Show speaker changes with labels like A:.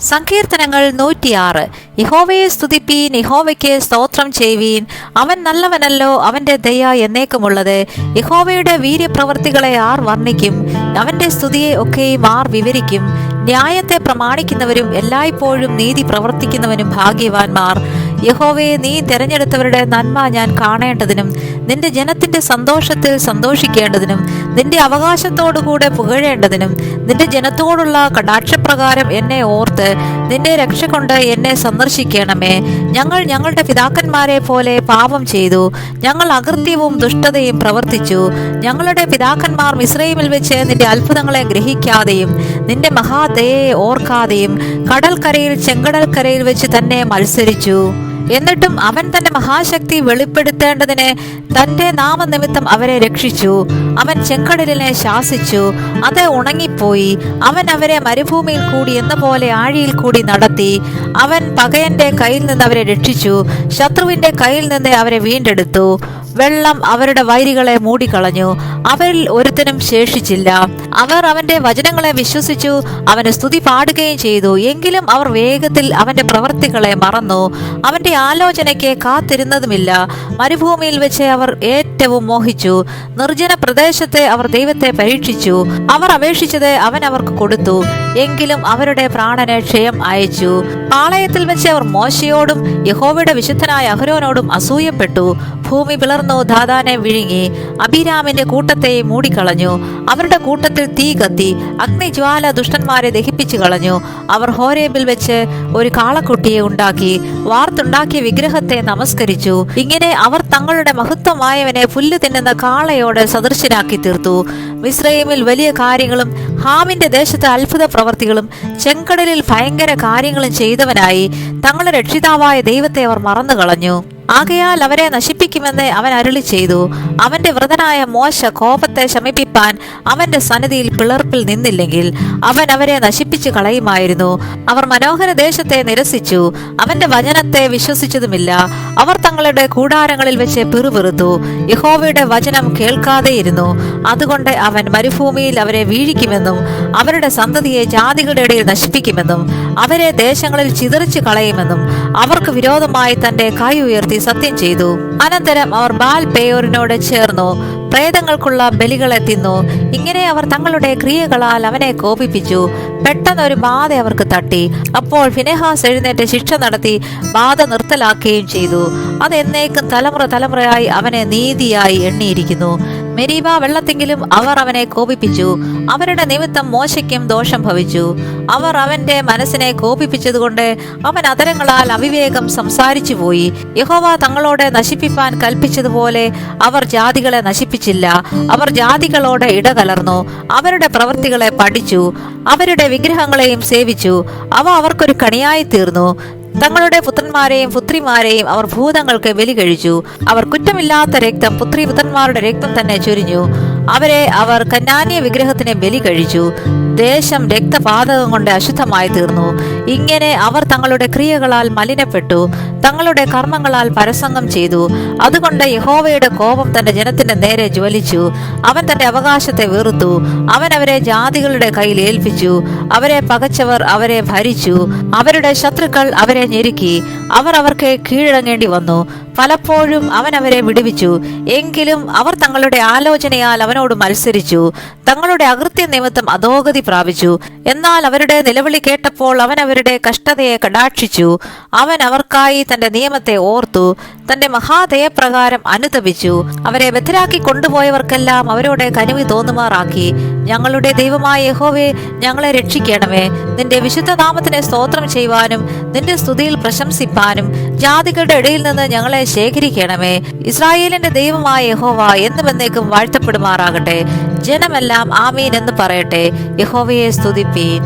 A: സങ്കീർത്തനങ്ങൾ നൂറ്റിയാറ്. യഹോവയെ സ്തുതിപ്പീൻ യഹോവയ്ക്ക് സ്തോത്രം ചെയ്യുവീൻ. അവൻ നല്ലവനല്ലോ അവന്റെ ദയ എന്നേക്കുമുള്ളത്. യഹോവയുടെ വീര്യപ്രവർത്തികളെ ആർ വർണിക്കും. അവന്റെ സ്തുതിയെ ഒക്കെയും ആർ വിവരിക്കും. ന്യായത്തെ പ്രമാണിക്കുന്നവരും എല്ലായ്പ്പോഴും നീതി പ്രവർത്തിക്കുന്നവനും ഭാഗ്യവാന്മാർ. യഹോവയെ നീ തിരഞ്ഞെടുത്തവരുടെ നന്മ ഞാൻ കാണേണ്ടതിനും നിന്റെ ജനത്തിന്റെ സന്തോഷത്തിൽ സന്തോഷിക്കേണ്ടതിനും നിന്റെ അവകാശത്തോടുകൂടെ പുകഴേണ്ടതിനും നിന്റെ ജനത്തോടുള്ള കടാക്ഷപ്രകാരം എന്നെ ഓർത്ത് നിന്റെ രക്ഷ കൊണ്ട് എന്നെ സന്ദർശിക്കണമേ. ഞങ്ങൾ ഞങ്ങളുടെ പിതാക്കന്മാരെ പോലെ പാപം ചെയ്തു. ഞങ്ങൾ അകൃത്യവും ദുഷ്ടതയും പ്രവർത്തിച്ചു. ഞങ്ങളുടെ പിതാക്കന്മാർ മിശ്രൈമിൽ വെച്ച് നിന്റെ അത്ഭുതങ്ങളെ ഗ്രഹിക്കാതെയും നിന്റെ മഹാദയെ ഓർക്കാതെയും കടൽക്കരയിൽ ചെങ്കടൽക്കരയിൽ വെച്ച് തന്നെ മത്സരിച്ചു. എന്നിട്ടും അവൻ തന്റെ മഹാശക്തി വെളിപ്പെടുത്തേണ്ടതിന് തന്റെ നാമനിമിത്തം അവരെ രക്ഷിച്ചു. അവൻ ചെങ്കടലിനെ ശാസിച്ചു. അത് ഉണങ്ങിപ്പോയി. അവൻ അവരെ മരുഭൂമിയിൽ കൂടി എന്ന പോലെ ആഴിയിൽ കൂടി നടത്തി. അവൻ പകയന്റെ കയ്യിൽ നിന്ന് അവരെ രക്ഷിച്ചു. ശത്രുവിന്റെ കയ്യിൽ നിന്ന് അവരെ വീണ്ടെടുത്തു. വെള്ളം അവരുടെ വൈരികളെ മൂടിക്കളഞ്ഞു. അവരിൽ ഒരുത്തനും ശേഷിച്ചില്ല. അവർ അവന്റെ വചനങ്ങളെ വിശ്വസിച്ചു അവന് സ്തുതി പാടുകയും ചെയ്തു. എങ്കിലും അവർ വേഗത്തിൽ അവന്റെ പ്രവൃത്തികളെ മറന്നു. അവന്റെ ആലോചനയ്ക്ക് കാത്തിരുന്നതുമില്ല. മരുഭൂമിയിൽ വെച്ച് അവർ ഏറ്റവും മോഹിച്ചു. നിർജന പ്രദേശത്തെ അവർ ദൈവത്തെ പരീക്ഷിച്ചു. അവർ അപേക്ഷിച്ചത് അവൻ അവർക്ക് കൊടുത്തു. എങ്കിലും അവരുടെ പ്രാണനെ ക്ഷയം അയച്ചു. പാളയത്തിൽ വെച്ച് അവർ മോശയോടും യഹോവയുടെ വിശുദ്ധനായ അഹരോനോടും അസൂയപ്പെട്ടു. ഭൂമി പിളർന്നു ദാദാനെ വിഴുങ്ങി അഭിരാമിന്റെ കൂട്ടത്തെ മൂടിക്കളഞ്ഞു. അവരുടെ കൂട്ടത്തിൽ തീ കത്തി അഗ്നിജ്വാല ദുഷ്ടന്മാരെ ദഹിപ്പിച്ചു കളഞ്ഞു. അവർ ഹോരേബിൽ വെച്ച് ഒരു കാളക്കുട്ടിയെ ഉണ്ടാക്കി വാർത്തുണ്ടാക്കിയ വിഗ്രഹത്തെ നമസ്കരിച്ചു. ഇങ്ങനെ അവർ തങ്ങളുടെ മഹത്വമായവനെ പുല്ല് തിന്നുന്ന കാളയോട് സദൃശനാക്കി തീർത്തു. മിസ്രൈമിൽ വലിയ കാര്യങ്ങളും ഹാമിന്റെ ദേശത്തെ അത്ഭുത പ്രവർത്തികളും ചെങ്കടലിൽ ഭയങ്കര കാര്യങ്ങളും ചെയ്തവനായി തങ്ങളുടെ രക്ഷിതാവായ ദൈവത്തെ അവർ മറന്നു കളഞ്ഞു ആകയാൽ അവരെ നശിപ്പിക്കുമെന്ന് അവൻ അരുളി ചെയ്തു. അവന്റെ വൃതനായ മോശ കോപത്തെ ശമിപ്പിപ്പാൻ അവന്റെ സന്നിധിയിൽ പിളർപ്പിൽ നിന്നില്ലെങ്കിൽ അവൻ അവരെ നശിപ്പിച്ചു കളയുമായിരുന്നു. അവർ മനോഹര ദേശത്തെ നിരസിച്ചു. അവന്റെ വചനത്തെ വിശ്വസിച്ചതുമില്ല. അവർ തങ്ങളുടെ കൂടാരങ്ങളിൽ വെച്ച് പിറുപിറുത്തു. യഹോവയുടെ വചനം കേൾക്കാതെയിരുന്നു. അതുകൊണ്ട് അവൻ മരുഭൂമിയിൽ അവരെ വീഴിക്കുമെന്നും അവരുടെ സന്തതിയെ ജാതികളുടെ ഇടയിൽ നശിപ്പിക്കുമെന്നും അവരെ ദേശങ്ങളിൽ ചിതറിച്ചു കളയുമെന്നും അവർക്ക് വിരോധമായി തന്റെ കൈ ഉയർത്തി സത്യം ചെയ്തു. അനന്തരം അവർ ബാൽ പേയോറിനോട് ചേർന്നു. പ്രേതങ്ങൾക്കുള്ള ബലികളെ തിന്നു. ഇങ്ങനെ അവർ തങ്ങളുടെ ക്രിയകളാൽ അവനെ കോപിപ്പിച്ചു. പെട്ടെന്ന് ഒരു ബാധ അവർക്ക് തട്ടി. അപ്പോൾ ഫിനെഹാസ് എഴുന്നേറ്റ് ശിക്ഷ നടത്തി ബാധ നിർത്തലാക്കുകയും ചെയ്തു. അത് എന്നേക്കും തലമുറ തലമുറയായി അവനെ നീതിയായി എണ്ണിയിരിക്കുന്നു. മെരീബ വെള്ളത്തെങ്കിലും അവർ അവനെ കോപിപ്പിച്ചു. അവരുടെ നിമിത്തം മോശയ്ക്കും ദോഷം ഭവിച്ചു. അവർ അവന്റെ മനസ്സിനെ കോപിപ്പിച്ചതുകൊണ്ട് അവൻ അതരങ്ങളാൽ അവിവേകം സംസാരിച്ചു പോയി. യഹോവ തങ്ങളോട് നശിപ്പിപ്പാൻ കൽപ്പിച്ചതുപോലെ അവർ ജാതികളെ നശിപ്പിച്ചില്ല. അവർ ജാതികളോട് ഇടകലർന്നു അവരുടെ പ്രവൃത്തികളെ പഠിച്ചു. അവരുടെ വിഗ്രഹങ്ങളെയും സേവിച്ചു. അവ അവർക്കൊരു കണിയായി തീർന്നു. തങ്ങളുടെ പുത്രന്മാരെയും പുത്രിമാരെയും അവർ ഭൂതങ്ങൾക്ക് ബലി കഴിച്ചു. അവർ കുറ്റമില്ലാത്ത രക്തം പുത്രി പുത്രന്മാരുടെ രക്തം തന്നെ ചൊരിഞ്ഞു. അവരെ അവർ കന്നാനിയ വിഗ്രഹത്തിന് ബലി കഴിച്ചു. ദേശം രക്തപാതകം കൊണ്ട് അശുദ്ധമായി തീർന്നു. ഇങ്ങനെ അവർ തങ്ങളുടെ ക്രിയകളാൽ മലിനപ്പെട്ടു. തങ്ങളുടെ കർമ്മങ്ങളാൽ പരസംഗം ചെയ്തു. അതുകൊണ്ട് യഹോവയുടെ കോപം തന്റെ ജനത്തിന്റെ നേരെ ജ്വലിച്ചു. അവൻ തന്റെ അവകാശത്തെ വെറുത്തു. അവൻ അവരെ ജാതികളുടെ കയ്യിൽ ഏൽപ്പിച്ചു. അവരെ പകച്ചവർ അവരെ ഭരിച്ചു. അവരുടെ ശത്രുക്കൾ അവരെ ഞെരുക്കി. അവർ അവർക്ക് കീഴടങ്ങേണ്ടി വന്നു. പലപ്പോഴും അവൻ അവരെ വിടുവിച്ചു. എങ്കിലും അവർ തങ്ങളുടെ ആലോചനയാൽ അവനോട് മത്സരിച്ചു. തങ്ങളുടെ അകൃത്യ നിമിത്തം അധോഗതി പ്രാപിച്ചു. എന്നാൽ അവരുടെ നിലവിളി കേട്ടപ്പോൾ അവൻ അവരുടെ കഷ്ടതയെ കടാക്ഷിച്ചു. അവൻ അവർക്കായി തന്റെ നിയമത്തെ ഓർത്തു. തന്റെ മഹാദയപ്രകാരം അനുതപിച്ചു. അവരെ ബദ്ധരാക്കി കൊണ്ടുപോയവർക്കെല്ലാം അവരോട് കനിവ് തോന്നുമാറാക്കി. ഞങ്ങളുടെ ദൈവമായ യഹോവെ ഞങ്ങളെ രക്ഷിക്കണമേ. നിന്റെ വിശുദ്ധ നാമത്തിനെ സ്തോത്രം ചെയ്യുവാനും നിന്റെ സ്തുതിയിൽ പ്രശംസിപ്പാനും ജാതികളുടെ ഇടയിൽ നിന്ന് ഞങ്ങളെ ശേഖരിക്കണമേ. ഇസ്രായേലിന്റെ ദൈവമായ യഹോവ എന്നും എന്നേക്കും വാഴ്ത്തപ്പെടുമാറാകട്ടെ. ജനമെല്ലാം ആമീൻ എന്ന് പറയട്ടെ. യഹോവയെ സ്തുതിപ്പീൻ.